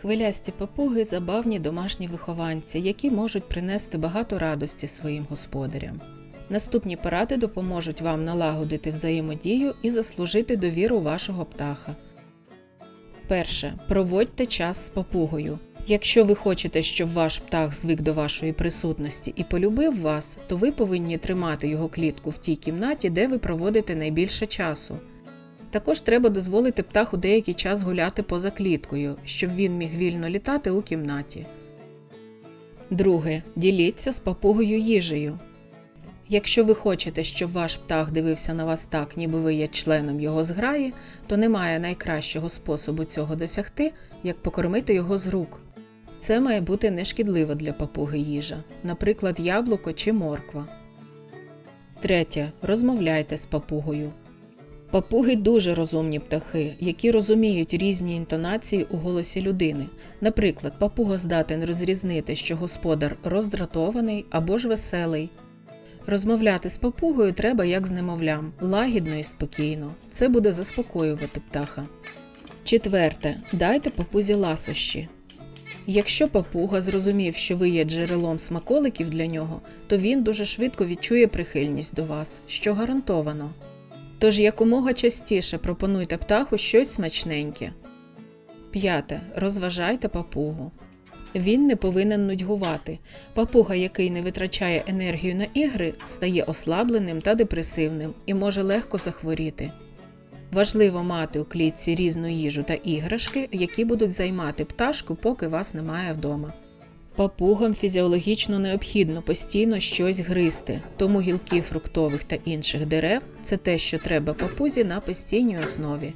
Хвилясті папуги забавні домашні вихованці, які можуть принести багато радості своїм господарям. Наступні поради допоможуть вам налагодити взаємодію і заслужити довіру вашого птаха. Перше. Проводьте час з папугою. Якщо ви хочете, щоб ваш птах звик до вашої присутності і полюбив вас, то ви повинні тримати його клітку в тій кімнаті, де ви проводите найбільше часу. Також треба дозволити птаху деякий час гуляти поза кліткою, щоб він міг вільно літати у кімнаті. Друге. Діліться з папугою їжею. Якщо ви хочете, щоб ваш птах дивився на вас так, ніби ви є членом його зграї, то немає найкращого способу цього досягти, як покормити його з рук. Це має бути нешкідлива для папуги їжа, наприклад, яблуко чи морква. Третє. Розмовляйте з папугою. Папуги дуже розумні птахи, які розуміють різні інтонації у голосі людини. Наприклад, папуга здатен розрізнити, що господар роздратований або ж веселий. Розмовляти з папугою треба як з немовлям, лагідно і спокійно. Це буде заспокоювати птаха. Четверте. Дайте папузі ласощі. Якщо папуга зрозумів, що ви є джерелом смаколиків для нього, то він дуже швидко відчує прихильність до вас, що гарантовано. Тож якомога частіше пропонуйте птаху щось смачненьке. П'яте. Розважайте папугу. Він не повинен нудьгувати. Папуга, який не витрачає енергію на ігри, стає ослабленим та депресивним і може легко захворіти. Важливо мати у клітці різну їжу та іграшки, які будуть займати пташку, поки вас немає вдома. Папугам фізіологічно необхідно постійно щось гризти, тому гілки фруктових та інших дерев це те, що треба папузі на постійній основі.